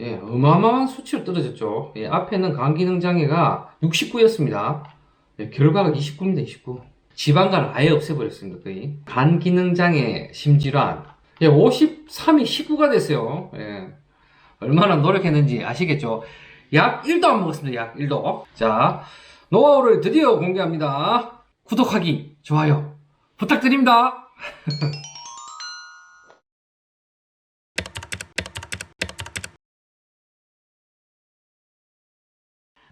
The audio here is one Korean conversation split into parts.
예, 어마어마한 수치로 떨어졌죠. 예, 앞에는 간 기능 장애가 69였습니다. 예, 결과가 29입니다, 29. 지방간을 아예 없애버렸습니다, 거의. 간 기능 장애 심질환. 예, 53이 19가 됐어요. 예. 얼마나 노력했는지 아시겠죠? 약 1도 안 먹었습니다, 약 1도. 자, 노하우를 드디어 공개합니다. 구독하기, 좋아요, 부탁드립니다.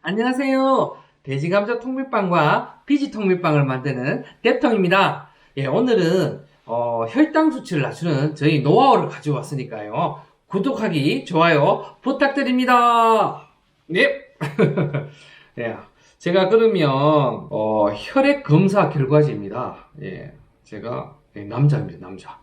안녕하세요. 돼지감자 통밀빵과 피지 통밀빵을 만드는 뎁통입니다. 예, 오늘은 어, 혈당 수치를 낮추는 저희 노하우를 가지고 왔으니까요. 구독하기, 좋아요 부탁드립니다. 네. 예, 제가 그러면 어, 혈액 검사 결과지입니다. 예, 제가 예, 남자입니다, 남자.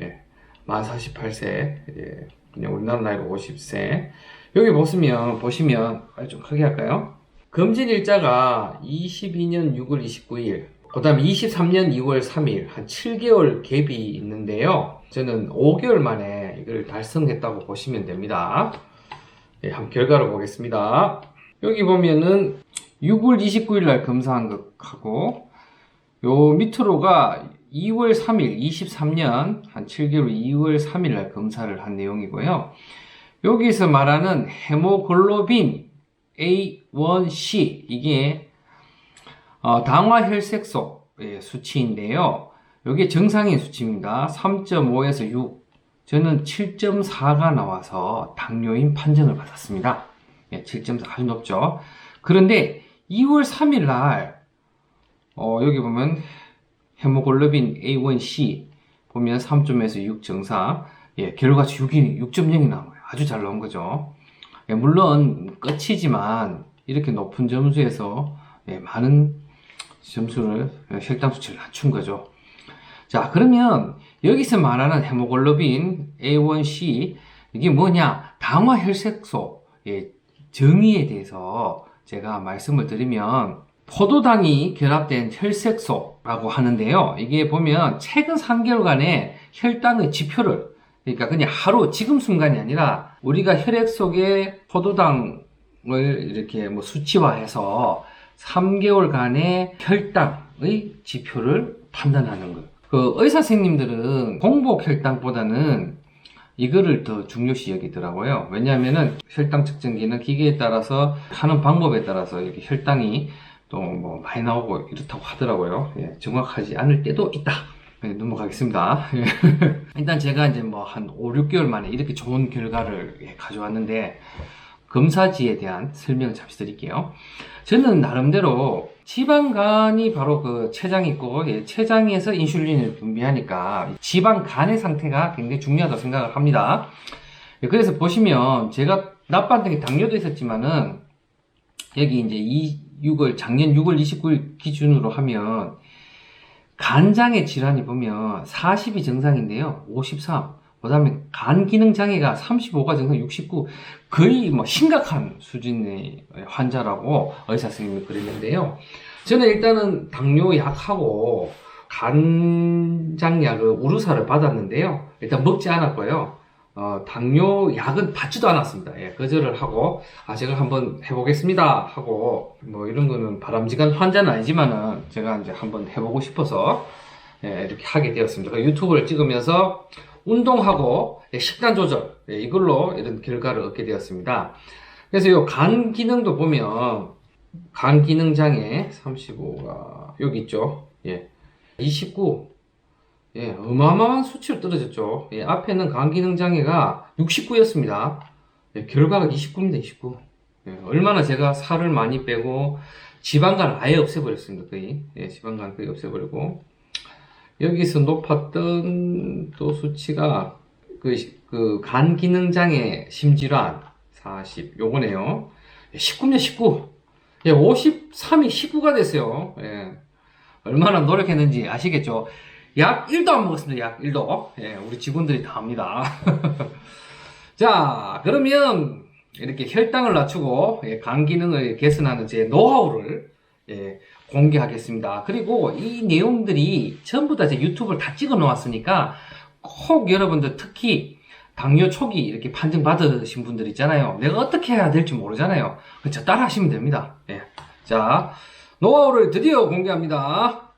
예, 만 48세. 예, 그냥 우리나라 나이로 50세. 여기 보시면, 보시면, 아, 좀 크게 할까요? 금진 일자가 22년 6월 29일, 그 다음에 23년 2월 3일, 한 7개월 갭이 있는데요. 저는 5개월 만에 이걸 달성했다고 보시면 됩니다. 예, 한번 결과를 보겠습니다. 여기 보면은 6월 29일 날 검사한 것하고, 요 밑으로가 2월 3일, 23년, 한 7개월 2월 3일 날 검사를 한 내용이고요. 여기서 말하는 헤모글로빈 A1C 이게 어, 당화혈색소 의 수치인데요. 이게 정상인 수치입니다. 3.5에서 6. 저는 7.4가 나와서 당뇨인 판정을 받았습니다. 예, 7.4 아주 높죠. 그런데 2월 3일 날 어, 여기 보면 헤모글로빈 A1C 보면 3.에서 6 정상 예, 결과 6이 6.0이 나와요. 아주 잘 나온 거죠. 예, 물론 끝이지만 이렇게 높은 점수에서 예, 많은 점수를 예, 혈당 수치를 낮춘 거죠. 자, 그러면 여기서 말하는 헤모글로빈 A1C 이게 뭐냐? 당화 혈색소 예, 정의에 대해서 제가 말씀을 드리면 포도당이 결합된 혈색소라고 하는데요. 이게 보면 최근 3개월간의 혈당의 지표를 그러니까 그냥 하루 지금 순간이 아니라 우리가 혈액 속에 포도당을 이렇게 뭐 수치화해서 3개월간의 혈당의 지표를 판단하는 것. 그 의사 선생님들은 공복 혈당보다는 이거를 더 중요시 여기더라고요. 왜냐하면은 혈당 측정기는 기계에 따라서 하는 방법에 따라서 이렇게 혈당이 또 뭐 많이 나오고 이렇다고 하더라고요. 예, 정확하지 않을 때도 있다. 네, 넘어가겠습니다. 일단 제가 이제 뭐 한 5, 6개월 만에 이렇게 좋은 결과를 예, 가져왔는데 검사지에 대한 설명을 잠시 드릴게요. 저는 나름대로 지방간이 바로 그 췌장이 있고 예, 췌장에서 인슐린을 분비하니까 지방간의 상태가 굉장히 중요하다고 생각을 합니다. 예, 그래서 보시면 제가 나빠한게 당뇨도 있었지만은 여기 이제 이 6월 작년 6월 29일 기준으로 하면 간장의 질환이 보면 40이 정상인데요. 53. 그 다음에 간 기능 장애가 35가 정상 69. 거의 뭐 심각한 수준의 환자라고 의사 선생님이 그랬는데요. 저는 일단은 당뇨 약하고 간장약을 우루사를 받았는데요. 일단 먹지 않았고요. 어, 당뇨 약은 받지도 않았습니다. 예, 거절을 하고, 아, 제가 한번 해보겠습니다. 하고, 뭐, 이런 거는 바람직한 환자는 아니지만은, 제가 이제 한번 해보고 싶어서, 예, 이렇게 하게 되었습니다. 그 유튜브를 찍으면서, 운동하고, 예, 식단 조절, 예, 이걸로 이런 결과를 얻게 되었습니다. 그래서 이간 기능도 보면, 간 기능 장애 35가, 여기 있죠. 예. 29, 예, 어마어마한 수치로 떨어졌죠. 예, 앞에는 간 기능 장애가 69였습니다. 예, 결과가 29입니다, 29. 예, 얼마나 제가 살을 많이 빼고 지방간을 아예 없애버렸습니다, 거의. 예, 지방간 거의 없애버리고. 여기서 높았던 또 수치가 그, 그, 간 기능 장애 심질환 40, 요거네요. 예, 19면 19. 예, 53이 19가 됐어요. 예. 얼마나 노력했는지 아시겠죠? 약 1도 안 먹었습니다. 약 1도. 예, 우리 직원들이 다 합니다. 자, 그러면 이렇게 혈당을 낮추고 예, 간 기능을 개선하는 제 노하우를 예, 공개하겠습니다. 그리고 이 내용들이 전부 다 제 유튜브를 다 찍어 놓았으니까 꼭 여러분들 특히 당뇨 초기 이렇게 판정 받으신 분들 있잖아요. 내가 어떻게 해야 될지 모르잖아요. 그저 따라 하시면 됩니다. 예. 자, 노하우를 드디어 공개합니다.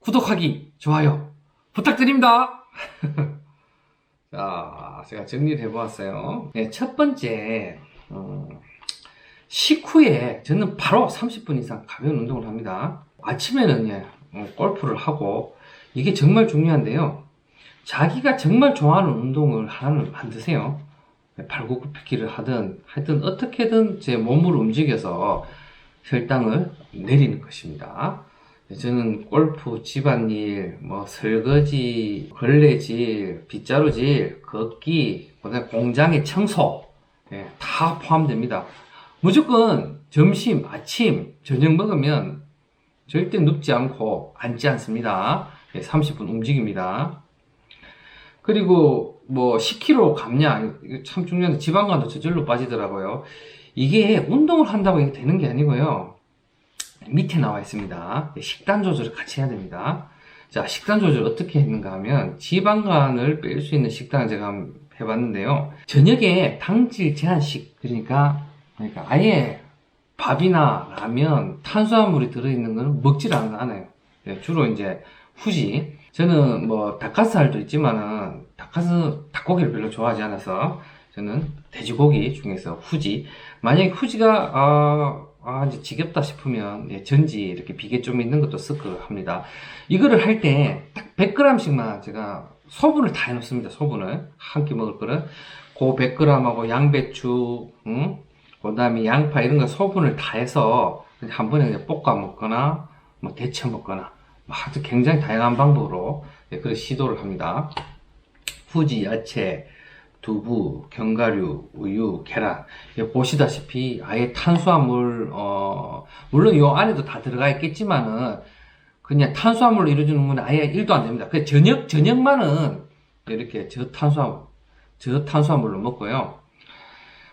구독하기, 좋아요 부탁드립니다. 자, 제가 정리를 해보았어요. 네, 첫 번째, 어, 식후에 저는 바로 30분 이상 가벼운 운동을 합니다. 아침에는 예, 어, 골프를 하고 이게 정말 중요한데요. 자기가 정말 좋아하는 운동을 하나는 만드세요. 발굽히기를 하든 하여튼 어떻게든 제 몸을 움직여서 혈당을 내리는 것입니다. 저는 골프, 집안일, 뭐 설거지, 걸레질, 빗자루질, 걷기, 공장의 청소 예, 다 포함됩니다. 무조건 점심, 아침, 저녁 먹으면 절대 눕지 않고 앉지 않습니다. 예, 30분 움직입니다. 그리고 뭐 10kg 감량 참 중요한데 지방간도 저절로 빠지더라고요. 이게 운동을 한다고 되는 게 아니고요. 밑에 나와 있습니다. 식단 조절을 같이 해야 됩니다. 자, 식단 조절 어떻게 했는가 하면 지방간을 뺄 수 있는 식단을 제가 해봤는데요. 저녁에 당질 제한식 그러니까 그러니까 아예 밥이나 라면, 탄수화물이 들어있는 거는 먹질 않- 않아요. 예, 주로 이제 후지. 저는 뭐 닭가슴살도 있지만은 닭가슴 닭고기를 별로 좋아하지 않아서 저는 돼지고기 중에서 후지. 만약에 후지가 아, 아 이제 지겹다 싶으면 예, 전지 이렇게 비계 좀 있는 것도 쓱 합니다. 이거를 할 때 딱 100g씩만 제가 소분을 다 해놓습니다. 소분을 한 끼 먹을 거를 그 100g하고 양배추, 응? 그다음에 양파 이런 거 소분을 다 해서 한 번에 그냥 볶아 먹거나 뭐 데쳐 먹거나 뭐 아주 굉장히 다양한 방법으로 예, 그런 시도를 합니다. 후지, 야채, 두부, 견과류, 우유, 계란. 예, 보시다시피 아예 탄수화물 어 물론 이 안에도 다 들어가 있겠지만은 그냥 탄수화물로 이루어지는 건 아예 1도 안 됩니다. 그 저녁 저녁만은 이렇게 저탄수화물 저탄수화물로 먹고요.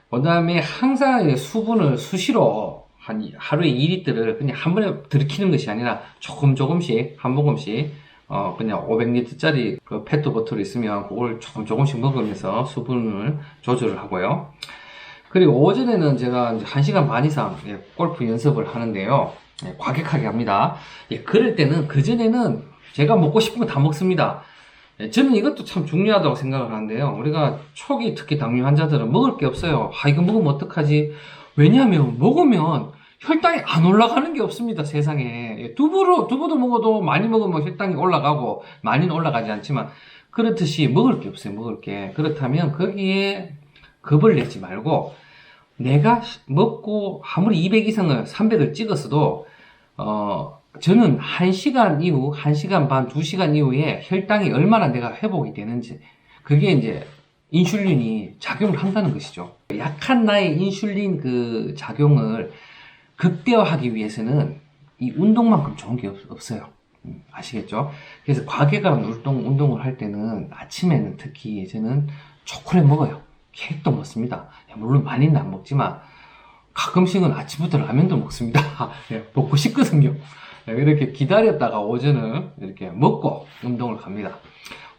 그 다음에 항상 이 수분을 수시로 한 이- 하루에 2리터를 그냥 한 번에 들이키는 것이 아니라 조금 조금씩 한 모금씩 어 그냥 500리터짜리 그 페트 보틀 있으면 그걸 조금 조금씩 먹으면서 수분을 조절을 하고요. 그리고 오전에는 제가 이제 1시간 반 이상 예, 골프 연습을 하는데요. 예, 과격하게 합니다. 예, 그럴 때는 그전에는 제가 먹고 싶은 거 다 먹습니다. 예, 저는 이것도 참 중요하다고 생각을 하는데요. 우리가 초기 특히 당뇨 환자들은 먹을 게 없어요. 아, 이거 먹으면 어떡하지? 왜냐하면 먹으면 혈당이 안 올라가는 게 없습니다, 세상에. 예, 두부로, 두부도 먹어도 많이 먹으면 혈당이 올라가고, 많이는 올라가지 않지만, 그렇듯이 먹을 게 없어요, 먹을 게. 그렇다면 거기에 겁을 내지 말고, 내가 먹고 아무리 200 이상을, 300을 찍었어도, 어, 저는 1시간 이후, 1시간 반, 2시간 이후에 혈당이 얼마나 내가 회복이 되는지, 그게 이제 인슐린이 작용을 한다는 것이죠. 약한 나의 인슐린 그 작용을 극대화하기 위해서는 이 운동만큼 좋은 게 없, 없어요. 음, 아시겠죠? 그래서 과격한 운동, 운동을 할 때는 아침에는 특히 저는 초콜릿 먹어요. 케이크도 먹습니다. 물론 많이는 안 먹지만 가끔씩은 아침부터 라면도 먹습니다. 예, 먹고 싶거든요. 예, 이렇게 기다렸다가 오전은 이렇게 먹고 운동을 갑니다.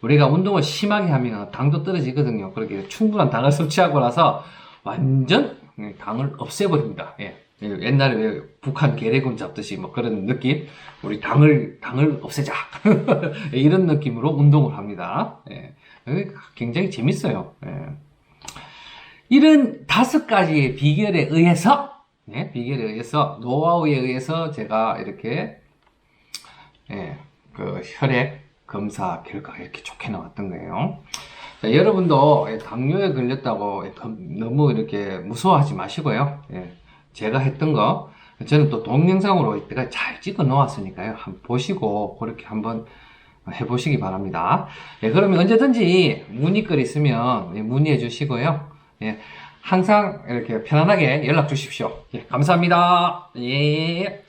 우리가 운동을 심하게 하면 당도 떨어지거든요. 그렇게 충분한 당을 섭취하고 나서 완전 당을 없애버립니다. 예. 옛날에 왜 북한 계래군 잡듯이 뭐 그런 느낌? 우리 당을, 당을 없애자. 이런 느낌으로 운동을 합니다. 예. 굉장히 재밌어요. 예. 이런 다섯 가지의 비결에 의해서, 예, 비결에 의해서, 노하우에 의해서 제가 이렇게, 예, 그 혈액 검사 결과가 이렇게 좋게 나왔던 거예요. 자, 여러분도 예, 당뇨에 걸렸다고 예, 검- 너무 이렇게 무서워하지 마시고요. 예, 제가 했던 거, 저는 또 동영상으로 이때가 잘 찍어 놓았으니까요. 한번 보시고, 그렇게 한번 해보시기 바랍니다. 예, 그러면 언제든지 문의글 있으면 예, 문의해 주시고요. 예, 항상 이렇게 편안하게 연락 주십시오. 예, 감사합니다. 예.